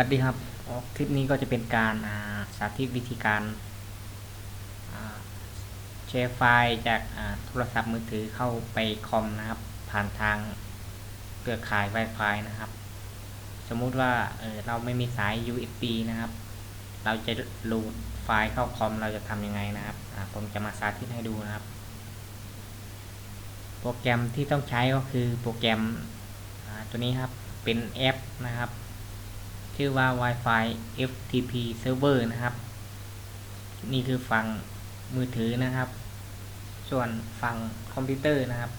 วัสดีครับ คลิปนี้ก็จะเป็นการาสาธิตวิธีการแชร์ไฟล์จากาโทรศัพท์มือถือเข้าไปคอมนะครับ ผ่านทางเครือข่าย Wi-Fi นะครับ สมมุติว่าเเราไม่มีสาย USB นะครับ เราจะโหลดไฟล์เข้าคอมเราจะทำยังไงนะครับผมจะมาสาธิตให้ดูนะครับ โปรแกรมที่ต้องใช้ก็คือโปรแกรมตัวนี้ครับ เป็นแอปนะครับ ชื่อว่า Wi-Fi FTP Server นะครับ นี่คือฝั่งมือถือนะครับ ส่วนฝั่งคอมพิวเตอร์นะครับ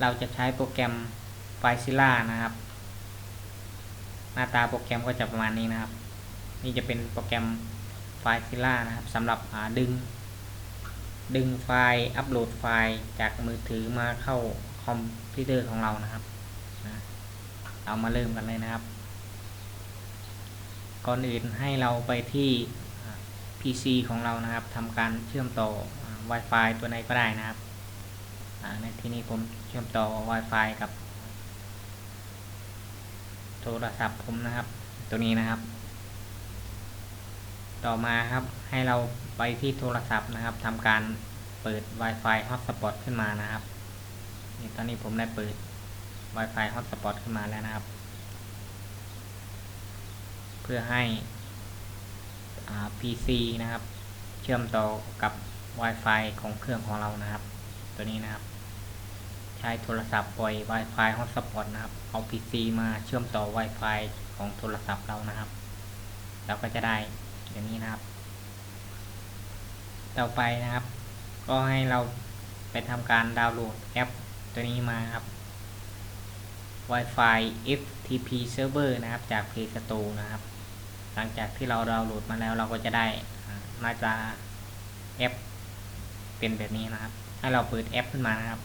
เราจะใช้โปรแกรม f i l e z i l l a นะครับ หน้าตาโปรแกรมก็จะประมาณนี้นะครับ นี่จะเป็นโปรแกรม f i l e z i l l a นะครับสำหรับดึง ดึงไฟล์อัปโหลดไฟล์จากมือถือมาเข้าคอมพิวเตอร์ของเรานะครับ เรามาเริ่มกันเลยนะครับ ก่อนอื่นให้เราไปที่ PC ของเรานะครับทำการเชื่อมต่อ Wi-Fi ตัวไหนก็ได้นะครับในที่นี้ผมเชื่อมต่อ Wi-Fi กับ โทรศัพท์ผมนะครับ ตัวนี้นะครับ ต่อมาครับให้เราไปที่โทรศัพท์นะครับทำการเปิด Wi-Fi Hotspot ขึ้นมานะครับนี่ตอนนี้ผมได้เปิด Wi-Fi Hotspot ขึ้นมาแล้วนะครับ พื่อให้ PC นะครับ เชื่อมต่อกับ Wi-Fi ของเครื่องของเรานะครับ ตัวนี้นะครับ ใช้โทรศัพท์ปล่อย Wi-Fi Hotspot นะครับ เอา PC มาเชื่อมต่อ Wi-Fi ของโทรศัพท์เรานะครับ เราก็จะได้อย่างนี้นะครับ ต่อไปนะครับ ก็ให้เราไปทำการดาวน์โหลดแอปตัวนี้มาครับ Wi-Fi FTP Server นะครับ จาก Play Store นะครับ หลังจากที่เราดาวน์โหลดมาแล้วเราก็จะได้อ่าหน้าตาแอปเป็นแบบนี้นะครับ ให้เราเปิดแอปขึ้นมานะครับ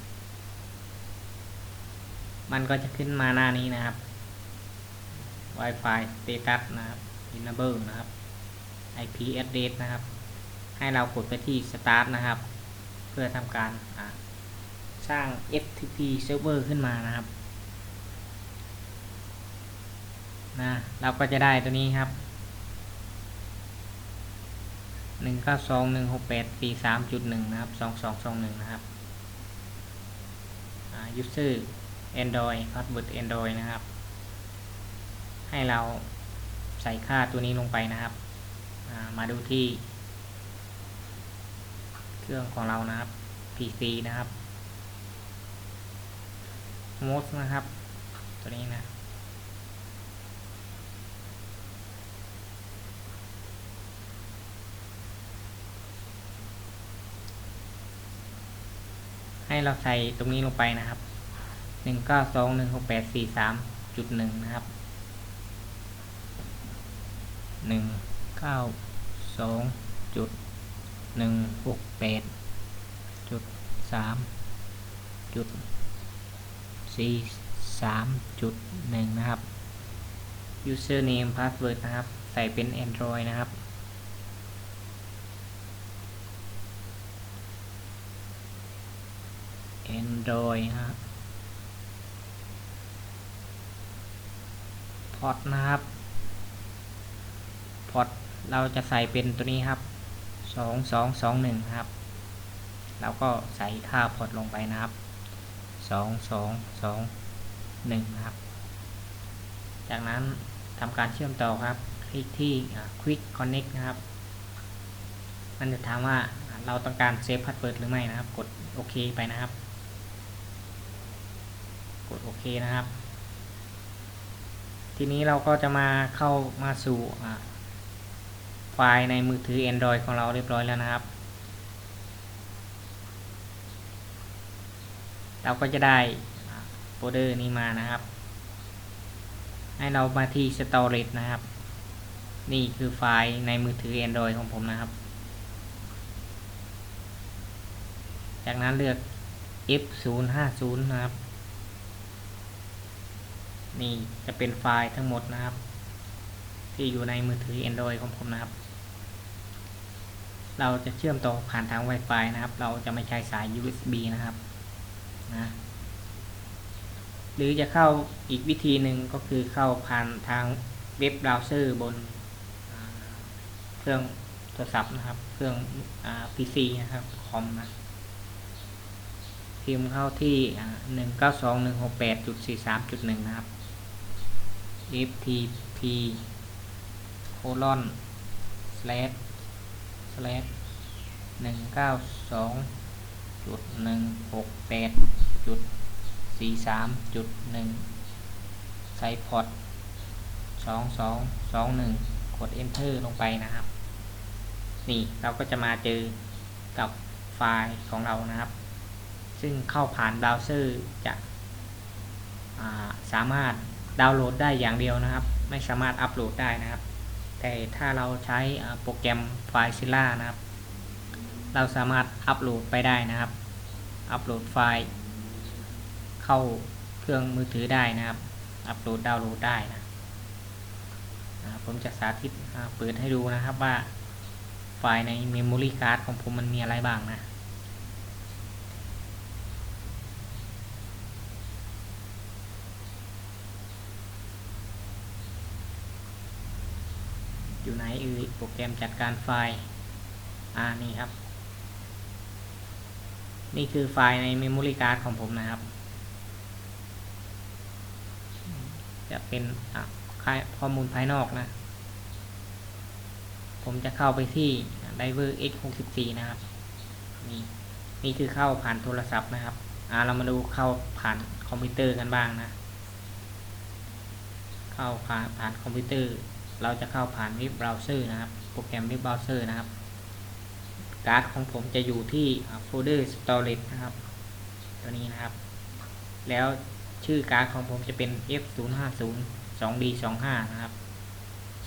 มันก็จะขึ้นมาหน้านี้นะครับ Wi-Fi Status นะครับ Enable นะครับ IP address นะครับ ให้เรากดไปที่ Start นะครับ เพื่อทำการสร้าง FTP server ขึ้นมานะครับนะเราก็จะได้ตัวนี้ครับ หนึ่งเก้าสองหนึ่งหกแปดสี่สามจุดหนึ่งนะครับสองสองสองหนึ่งนะครับอ่า user android password android นะครับ ให้เราใส่ค่าตัวนี้ลงไปนะครับามาดูที่ เครื่องของเรานะครับ PC นะครับ host นะครับ ตัวนี้นะ ให้เราใส่ตรงนี้ลงไปนะครับหนึ่งเก้าสองหนึ่งหกแปดสี่สามจุดหนึ่งนะครับหนึ่งเก้าสองจุดหนึ่งหกแปดจุดสามจุดสี่สามจุดหนึ่งนะครับ username password นะครับ ใส่เป็น Android นะครับ Android นะครับพอร์ตนะครับพอร์ตเราจะใส่เป็นตัวนี้ครับสองสองสองหนึ่งครับ เราก็ใส่ค่าพอร์ตลงไปนะครับสองสองสองหนึ่งครับ จากนั้นทำการเชื่อมต่อครับ คลิกที่ Quick Connect นะครับ มันจะถามว่าเราต้องการเซฟพาสเวิร์ดหรือไม่นะครับ กดโอเคไปนะครับ กดโอเคนะครับ ทีนี้เราก็จะมาเข้ามาสู่ไฟล์ในมือถือ Android ของเราเรียบร้อยแล้วนะครับ เราก็จะได้โฟลเดอร์นี้มานะครับ ให้เรามาที่ Storage นะครับ นี่คือไฟล์ในมือถือ Android ของผมนะครับ จากนั้นเลือก F050 นะครับ นี่จะเป็นไฟล์ทั้งหมดนะครับ ที่อยู่ในมือถือ Android ของผมนะครับ เราจะเชื่อมต่อผ่านทาง Wi-Fi นะครับ เราจะไม่ใช้สาย USB นะครับนะหรือจะเข้าอีกวิธีหนึ่งก็คือเข้าผ่านทางเว็บเบราว์เซอร์บนเครื่องโทรศัพท์นะครับ เครื่องอ PC นะครับคอมนะพิมพ์เข้าที่หนึ่งเก้าสองหนึ่งหกแปดจุดสี่สามจุดหนึ่งนะครับ ftp colon slash slash หนึ่งเก้าสองจุดหนึ่งหกแปดจุดสี่สามจุดหนึ่งใส่พอร์ตสองสองสองหนึ่งกด enter ลงไปนะครับ นี่เราก็จะมาเจอกับไฟล์ของเรานะครับ ซึ่งเข้าผ่านเบราว์เซอร์จะาสามารถ ดาวน์โหลดได้อย่างเดียวนะครับ ไม่สามารถอัปโหลดได้นะครับ แต่ถ้าเราใช้โปรแกรมไฟล์ซิล่านะครับ เราสามารถอัปโหลดไปได้นะครับ อัปโหลดไฟล์ เข้าเครื่องมือถือได้นะครับ อัปโหลดดาวน์โหลดได้นะผมจะสาธิตเปิดให้ดูนะครับว่าไฟล์ใน Memory Card ของผมมันมีอะไรบ้างนะ อยู่ไหนเอ่ยโปรแกรมจัดการไฟล์ อ่า นี่ครับ นี่คือไฟล์ใน Memory Card ของผมนะครับ จะเป็นข้อมูลภายนอกนะ ผมจะเข้าไปที่ Diver X64 นะครับ นี่ นี่คือเข้าผ่านโทรศัพท์นะครับ อ่า เรามาดูเข้าผ่านคอมพิวเตอร์กันบ้างนะ เข้าผ่านผ่านคอมพิวเตอร์ เราจะเข้าผ่านเว็บเบราว์เซอร์นะครับ โปรแกรมเว็บเบราว์เซอร์นะครับ การ์ดของผมจะอยู่ที่โฟลเดอร์ storage นะครับ ตัวนี้นะครับ แล้วชื่อการ์ดของผมจะเป็น F050 2D25 นะครับ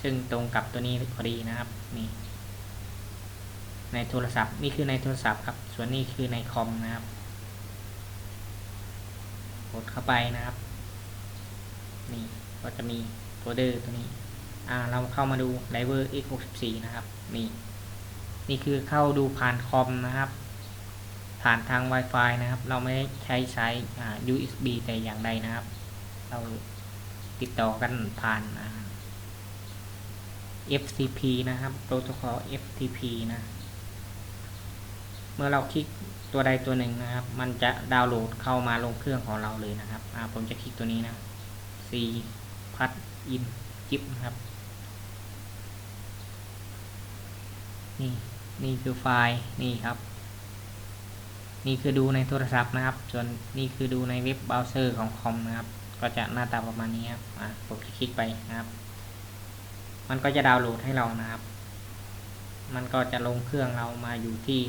ซึ่งตรงกับตัวนี้พอดีนะครับ นี่ ในโทรศัพท์ นี่คือในโทรศัพท์ครับ ส่วนนี้คือในคอมนะครับ กดเข้าไปนะครับ นี่ ก็จะมีโฟลเดอร์ตัวนี้ อ่าเราเข้ามาดู Driver X64 นะครับนี่นี่คือเข้าดูผ่านคอมนะครับ ผ่านทาง Wi-Fi นะครับ เราไม่ใช้ใช้อ่า USB แต่อย่างใดนะครับ เราติดต่อกันผ่านอ่า FTP นะครับโปรโตคอล FTP นะ เมื่อเราคลิกตัวใดตัวหนึ่งนะครับ มันจะดาวน์โหลดเข้ามาลงเครื่องของเราเลยนะครับอ่าผมจะคลิกตัวนี้นะ C พัดอินจิบนะครับ นี่นี่คือไฟล์นี่ครับ นี่คือดูในโทรศัพท์นะครับ ส่วนนี่คือดูในเว็บเบราว์เซอร์ของคอมนะครับ ก็จะหน้าตาประมาณนี้ครับอะผมคลิกไปนะครับ มันก็จะดาวน์โหลดให้เรานะครับ มันก็จะลงเครื่องเรามาอยู่ที่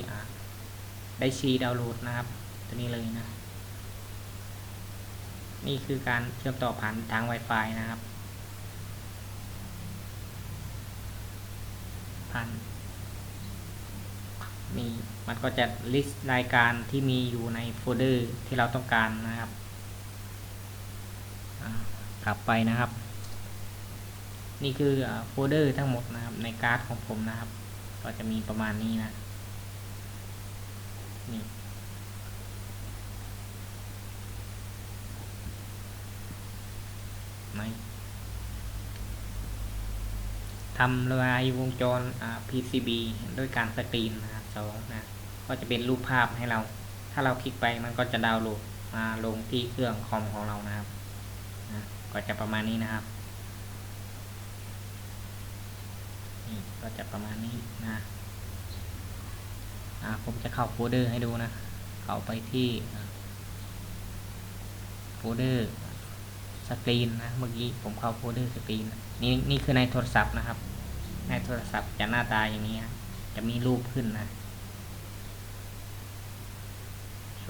ได้ซีดาวน์โหลดนะครับ ตัวนี้เลยนะ นี่คือการเชื่อมต่อผ่านทาง Wi-Fi นะครับผ่าน นี่มันก็จะ list รายการที่มีอยู่ในโฟลเดอร์ที่เราต้องการนะครับกลับไปนะครับ นี่คือโฟลเดอร์ทั้งหมดนะครับในการ์ดของผมนะครับ ก็จะมีประมาณนี้นะนี่ไม่ทำลายวงจร PCB ด้วยการสกรีนนะครับ องนะก็จะเป็นรูปภาพให้เรา ถ้าเราคลิกไปมันก็จะดาวน์โหลดมาลงที่เครื่องคอมของเรานะครับนะก็จะประมาณนี้นะครับนี่ก็จะประมาณนี้นะอ่าผมจะเข้าโฟลเดอร์ให้ดูนะ เข้าไปที่โฟลเดอร์สกรีนนะ เมื่อกี้ผมเข้าโฟลเดอร์สกรีนนี่นี่คือในโทรศัพท์นะครับ ในโทรศัพท์จะหน้าตาอย่างนี้นะจะมีรูปขึ้นนะ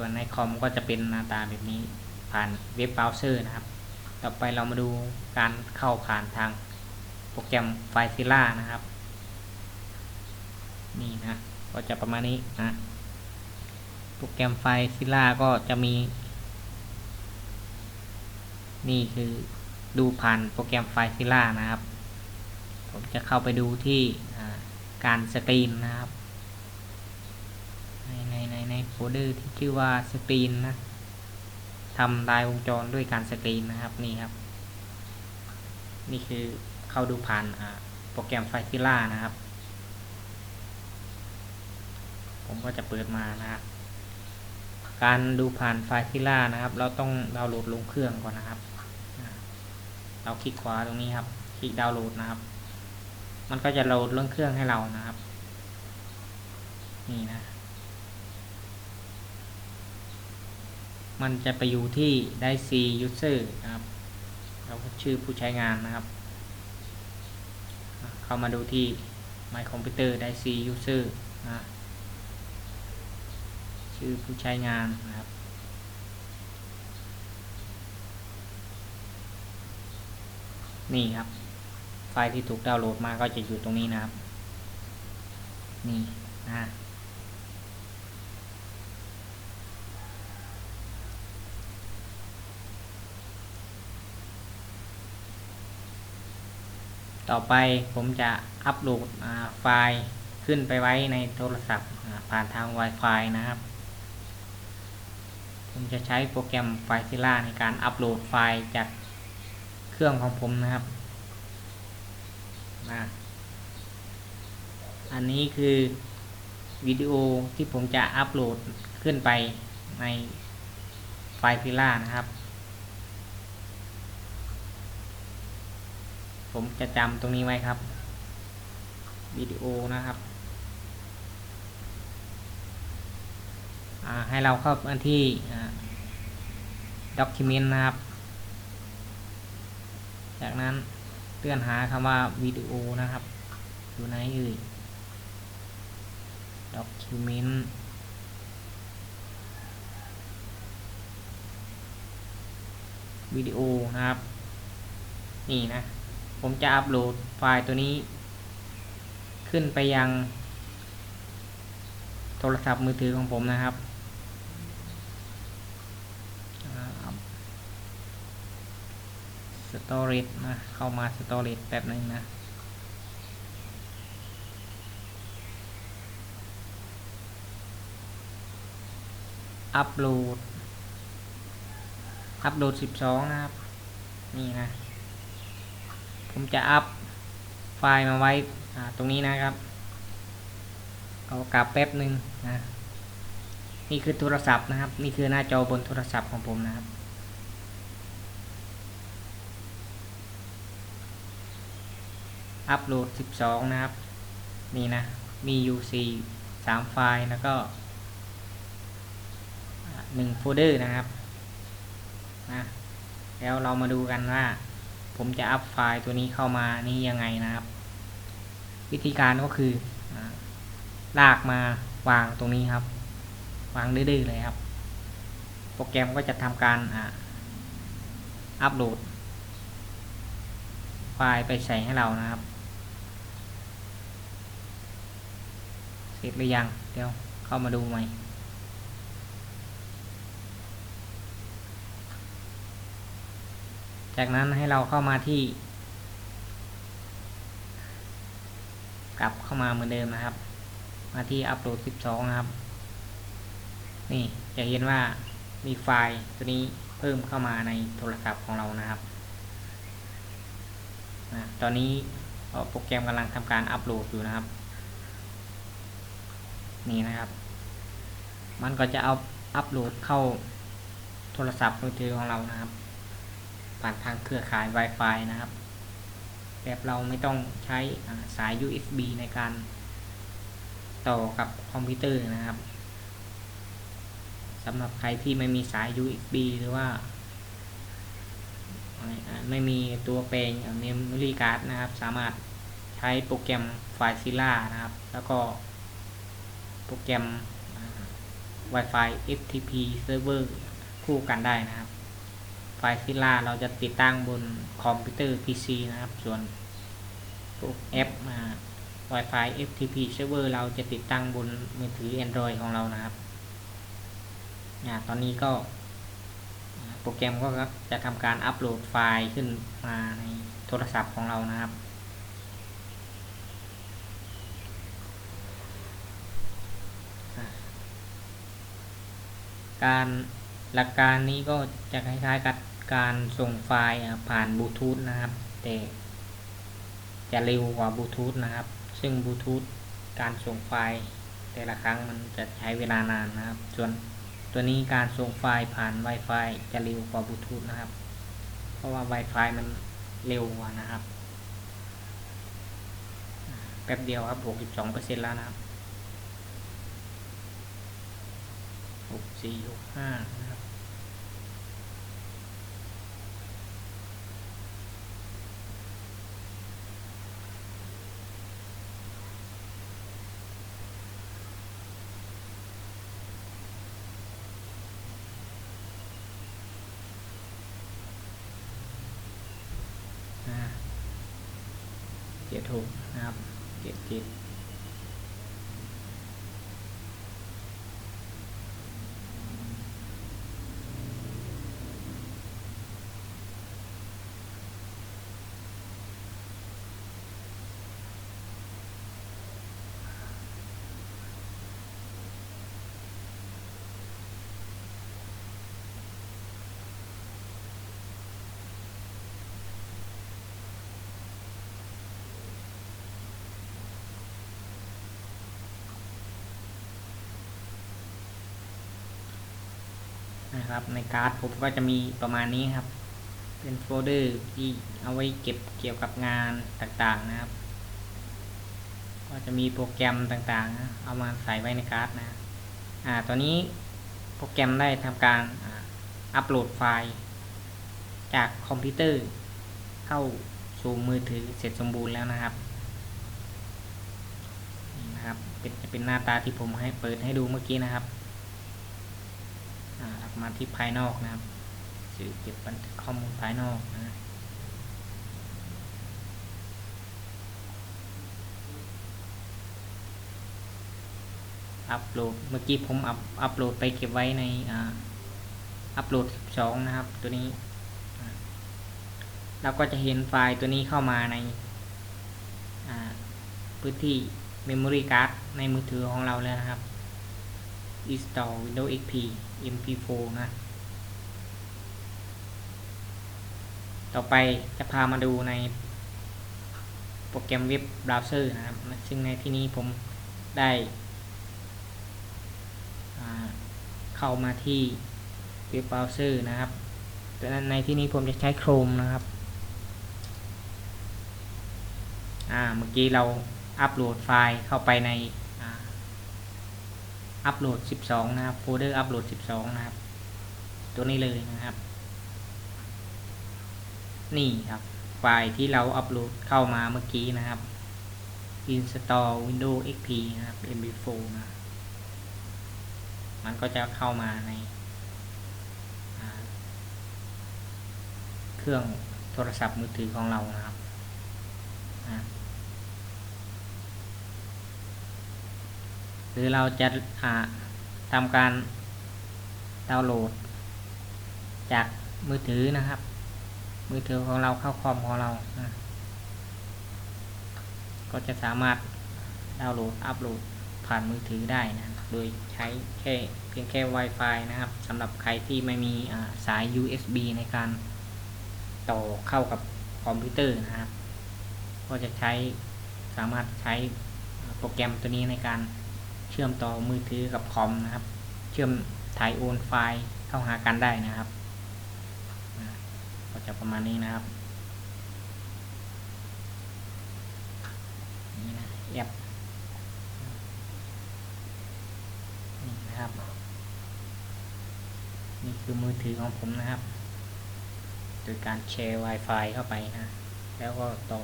ส่วนในคอมก็จะเป็นหน้าตาแบบนี้ผ่านเว็บเบราว์เซอร์นะครับ ต่อไปเรามาดูการเข้าผ่านทางโปรแกรมไฟซิล่านะครับ นี่นะก็จะประมาณนี้นะโปรแกรมไฟซิล่าก็จะมี นี่คือดูผ่านโปรแกรมไฟซิล่านะครับ ผมจะเข้าไปดูที่การสกรีนนะครับ โฟลเดอร์ที่ชื่อว่าสกรีนนะทำลายวงจรด้วยการสกรีนนะครับนี่ครับ นี่คือเข้าดูผ่านโปรแกรมไฟซิล่านะครับ ผมก็จะเปิดมานะครับการดูผ่านไฟซิล่านะครับ เราต้องดาวน์โหลดลงเครื่องก่อนนะครับ เราคลิกขวาตรงนี้ครับ คลิกดาวน์โหลดนะครับ มันก็จะโหลดเรื่องเครื่องให้เรานะครับ นี่นะ มันจะไปอยู่ที่ได้ C user นะครับเราก็ชื่อผู้ใช้งานนะครับ เข้ามาดูที่ My Computer ได้ C user นะชื่อผู้ใช้งานนะครับนี่ครับ ไฟล์ที่ถูกดาวน์โหลดมาก็จะอยู่ตรงนี้นะครับ นี่นะ ต่อไปผมจะอัปโหลดไฟล์ขึ้นไปไว้ในโทรศัพท์ผ่านทาง Wi-Fi นะครับ ผมจะใช้โปรแกรมไฟซิล่าในการอัปโหลดไฟล์จากเครื่องของผมนะครับนะอันนี้คือวิดีโอที่ผมจะอัปโหลดขึ้นไปในไฟซิล่านะครับ ผมจะจำตรงนี้ไว้ครับวิดีโอนะครับให้เราเข้ามาที่ document นะครับ จากนั้นเลื่อนหาคำว่าวิดีโอนะครับ อยู่ไหนเอ่ย document วิดีโอนะครับ นี่นะ ผมจะอัปโหลดไฟล์ตัวนี้ ขึ้นไปยัง โทรศัพท์มือถือของผมนะครับสตอรี่นะ เข้ามาสตอรี่แป๊บนึงนะอัปโหลด อัปโหลด 12 นะครับ นี่นะ ผมจะอัพไฟล์มาไว้ตรงนี้นะครับ เอากลับแป๊บหนึ่งนะนี่คือโทรศัพท์นะครับ นี่คือหน้าจอบนโทรศัพท์ของผมนะครับ อัปโหลด 12 นะครับ นี่นะ มีอยู่4 3ไฟล์แล้วก็1โฟลเดอร์นะครับนะแล้วเรามาดูกันว่า ผมจะอัพไฟล์ตัวนี้เข้ามานี่ยังไงนะครับ วิธีการก็คือลากมาวางตรงนี้ครับ วางดื้อๆเลยครับ โปรแกรมก็จะทำการอัปโหลด ไฟล์ไปใส่ให้เรานะครับ เสร็จหรือยัง เดี๋ยวเข้ามาดูใหม่ จากนั้นให้เราเข้ามาที่ กลับเข้ามาเหมือนเดิมนะครับ มาที่อัปโหลด 12 นะครับ นี่จะเห็นว่ามีไฟล์ตัวนี้เพิ่มเข้ามาในโทรศัพท์ของเรานะครับนะตอนนี้โปรแกรมกำลังทำการอัปโหลดอยู่นะครับ นี่นะครับ มันก็จะเอาอัปโหลดเข้าโทรศัพท์มือถือของเรานะครับ ผ่านทางเครือข่าย Wi-Fi นะครับ แบบเราไม่ต้องใช้สาย USB ในการต่อกับคอมพิวเตอร์นะครับสำหรับใครที่ไม่มีสาย USB หรือว่า ไม่มีตัวแปลง Memory Card นะครับ สามารถใช้โปรแกรม FileZilla นะครับ แล้วก็โปรแกรม Wi-Fi FTP Server คู่กันได้นะครับ FileZilla เราจะติดตั้งบนคอมพิวเตอร์ PC นะครับ ส่วนแอป Wi-Fi FTP Server เราจะติดตั้งบนมือถือ Android ของเรานะครับตอนนี้ก็โปรแกรมก็จะทำการอัปโหลดไฟล์ขึ้นมาในโทรศัพท์ของเรานะครับ การหลักการนี้ก็จะคล้ายๆกับ การส่งไฟล์ผ่านบลูทูธนะครับ แต่จะเร็วกว่าบลูทูธนะครับ ซึ่งบลูทูธการส่งไฟล์แต่ละครั้งมันจะใช้เวลานานนะครับ ส่วนตัวนี้การส่งไฟล์ผ่าน Wi-Fi จะเร็วกว่าบลูทูธนะครับ เพราะว่า Wi-Fi มันเร็วกว่านะครับ แป๊บเดียวครับ 62%แล้วนะครับ 64 65 เจ็ดหกนะครับเจ็ดเจ็ด นะครับ ในการ์ดผมก็จะมีประมาณนี้ครับ เป็นโฟลเดอร์ที่เอาไว้เก็บเกี่ยวกับงานต่างๆนะครับ ก็จะมีโปรแกรมต่างๆนะเอามาใส่ไว้ในการ์ดนะอ่าตัวนี้โปรแกรมได้ทำการอัปโหลดไฟล์จากคอมพิวเตอร์เข้าสู่มือถือเสร็จสมบูรณ์แล้วนะครับนะครับเป็นจะเป็นหน้าตาที่ผมให้เปิดให้ดูเมื่อกี้นะครับ มาที่ภายนอกนะครับสื่อเก็บบันทึกข้อมูลภายนอกนะอัปโหลดเมื่อกี้ผมอัปอัปโหลดไปเก็บไว้ในอ่าอัปโหลด 12 นะครับ ตัวนี้ เราก็จะเห็นไฟล์ตัวนี้เข้ามาในอ่าพื้นที่ Memory Card ในมือถือของเราแล้วนะครับ install Windows XP MP4 นะ ต่อไปจะพามาดูในโปรแกรมเว็บเบราว์เซอร์นะครับ ซึ่งในที่นี้ผมได้เข้ามาที่เว็บเบราว์เซอร์นะครับแต่ในที่นี้ผมจะใช้ Chrome นะครับ อ่า เมื่อกี้เราอัปโหลดไฟล์เข้าไปใน อัปโหลด 12 นะครับโฟลเดอร์อัปโหลด 12 นะครับ ตัวนี้เลยนะครับ นี่ครับ ไฟล์ที่เราอัปโหลดเข้ามาเมื่อกี้นะครับ install Windows XP นะครับ mp4 นะ มันก็จะเข้ามาใน เครื่องโทรศัพท์มือถือของเรานะครับอ่า ห รือเราจะทำการดาวน์โหลด จากมือถือนะครับ มือถือของเราเข้าคอมของเรานะก็จะสามารถดาวน์โหลดอัปโหลดผ่านมือถือได้นะโดยใช้แค่เพียงแค่ Wi-Fi นะครับสำหรับใครที่ไม่มีสาย USB ในการต่อเข้ากับคอมพิวเตอร์นะครับ ก็จะใช้สามารถใช้โปรแกรมตัวนี้ในการ ชื่อมต่อมือถือกับคอมนะครับ เชื่อมถ่ายโอนไฟล์เข้าหากันได้นะครับก็จะประมาณนี้นะครับนี่นะแอปนี่นะครับ นี่คือมือถือของผมนะครับ โดยการแชร์ Wi-Fi เข้าไปนะ แล้วก็ต่อ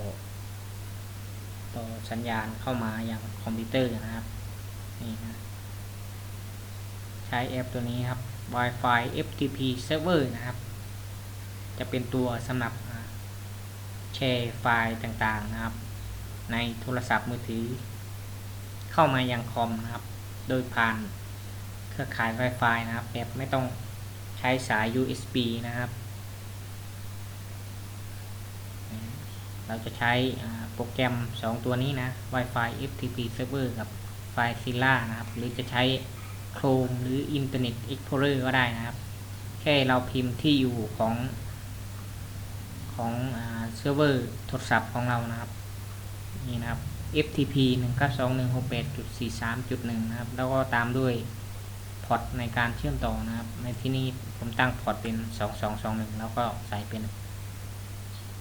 ต่อสัญญาณเข้ามาอย่างคอมพิวเตอร์นะครับ นี่นะใช้แอปตัวนี้ครับ Wi-Fi FTP Server นะครับ จะเป็นตัวสำหรับแชร์ไฟล์ต่างๆนะครับ ในโทรศัพท์มือถือ เข้ามายังคอมนะครับ โดยผ่านเครือข่าย Wi-Fi นะครับแบบไม่ต้องใช้สาย USB นะครับ เราจะใช้โปรแกรม 2 ตัวนี้นะ Wi-Fi FTP Server กับ FileZilla นะครับ หรือจะใช้ Chrome หรือ Internet Explorer ก็ได้นะครับ แค่เราพิมพ์ที่อยู่ของของเซิร์ฟเวอร์โทรศัพท์ของเรานะครับ นี่นะครับ FTP 192.168.43.1 นะครับ แล้วก็ตามด้วยพอร์ตในการเชื่อมต่อนะครับ ในที่นี้ผมตั้งพอร์ตเป็น 2221 แล้วก็ใส่เป็น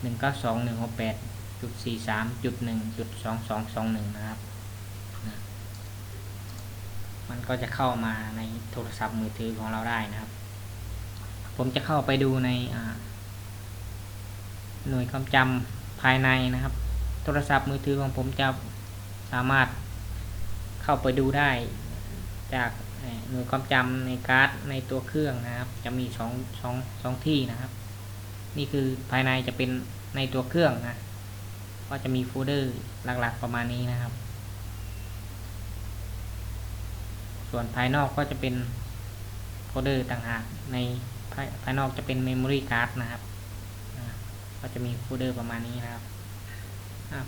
192.168.43.1.2221 นะครับ มันก็จะเข้ามาในโทรศัพท์มือถือของเราได้นะครับ ผมจะเข้าไปดูในหน่วยความจำภายในนะครับ โทรศัพท์มือถือของผมจะสามารถเข้าไปดูได้ จากหน่วยความจำในการ์ดในตัวเครื่องนะครับ จะมีสองสองสองที่นะครับ นี่คือภายในจะเป็นในตัวเครื่องนะก็จะมีโฟลเดอร์หลักๆประมาณนี้นะครับ ส่วนภายนอกก็จะเป็นโฟลเดอร์ต่างหากในภายภายนอกจะเป็น Memory Card นะครับก็จะมีโฟลเดอร์ประมาณนี้นะครับ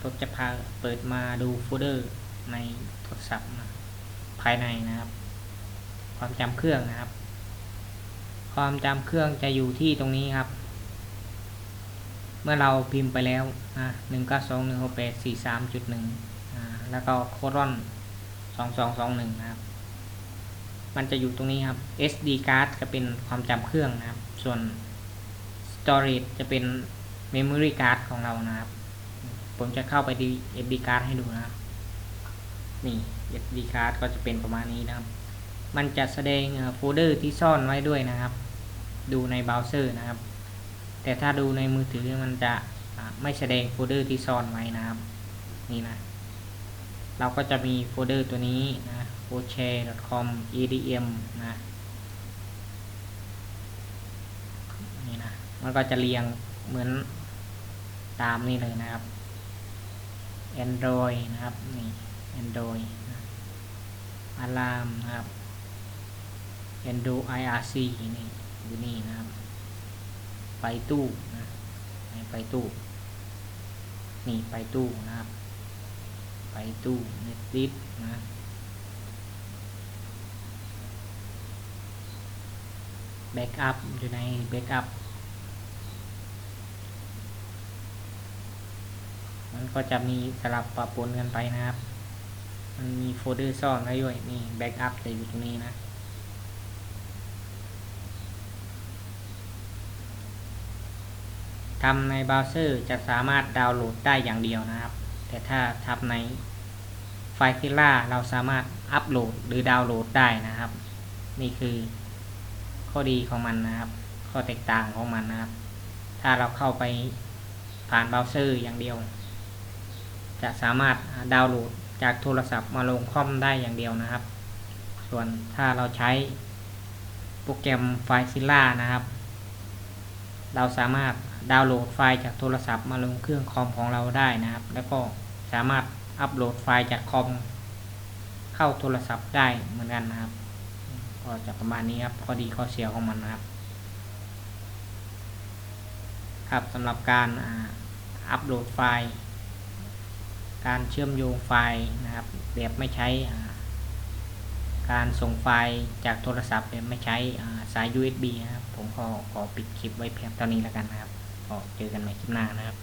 ผมจะพาเปิดมาดูโฟลเดอร์ในโทรศัพท์นะภายในนะครับ ความจำเครื่องนะครับ ความจำเครื่องจะอยู่ที่ตรงนี้ครับ เมื่อเราพิมพ์ไปแล้วนะหนึ่งเก้าสองหนึ่งหกแปดสี่สามจุดหนึ่งแล้วก็โคดรอนสองสองสองหนึ่งนะครับ มันจะอยู่ตรงนี้ครับ SD card จะเป็นความจำเครื่องนะครับ ส่วน storage จะเป็น memory card ของเรานะครับ ผมจะเข้าไปดี SD card ให้ดูนะครับ นี่ SD card ก็จะเป็นประมาณนี้นะครับ มันจะแสดงโฟลเดอร์ที่ซ่อนไว้ด้วยนะครับ ดูในเบราว์เซอร์นะครับ แต่ถ้าดูในมือถือมันจะไม่แสดงโฟลเดอร์ที่ซ่อนไว้นะครับ นี่นะ เราก็จะมีโฟลเดอร์ตัวนี้นะ o c h a c o m edm นะนี่นะมันก็จะเรียงเหมือนตามนี่เลยนะครับ Android นะครับนี่ Android นะ Alarm นะครับ Endo IRC นี่อยู่นี่นะครับ ไปตู้นะไปตู้ นี่ไปตู้นะครับ ไปตู้เน็ตดิสนะ แบ็กอัพอยู่ในแบ็กอัพมันก็จะมีสลับปะปนกันไปนะครับ มันมีโฟลเดอร์ซ่อนไว้ด้วยนี่แบ็กอัพจะอยู่ตรงนี้นะทำในเบราว์เซอร์จะสามารถดาวน์โหลดได้อย่างเดียวนะครับ แต่ถ้าทำในไฟล์ฟิล่าเราสามารถอัปโหลดหรือดาวน์โหลดได้นะครับ นี่คือ ข้อดีของมันนะครับ ข้อแตกต่างของมันนะครับ ถ้าเราเข้าไปผ่านเบราว์เซอร์อย่างเดียว จะสามารถดาวน์โหลดจากโทรศัพท์มาลงคอมได้อย่างเดียวนะครับ ส่วนถ้าเราใช้โปรแกรมไฟล์ฟิล่านะครับ เราสามารถดาวน์โหลดไฟล์จากโทรศัพท์มาลงเครื่องคอมของเราได้นะครับ แล้วก็สามารถอัปโหลดไฟล์จากคอมเข้าโทรศัพท์ได้เหมือนกันนะครับ ก็จะประมาณนี้ครับข้อดีข้อเสียของมันนะครับ ครับสำหรับการอัปโหลดไฟล์ การเชื่อมโยงไฟล์นะครับแบบไม่ใช้การส่งไฟล์จากโทรศัพท์แบบไม่ใช้สาย USB นะครับ ผมขอขอปิดคลิปไว้เพียงเท่านี้แล้วกันนะครับ ก็เจอกันใหม่คลิปหน้านะครับ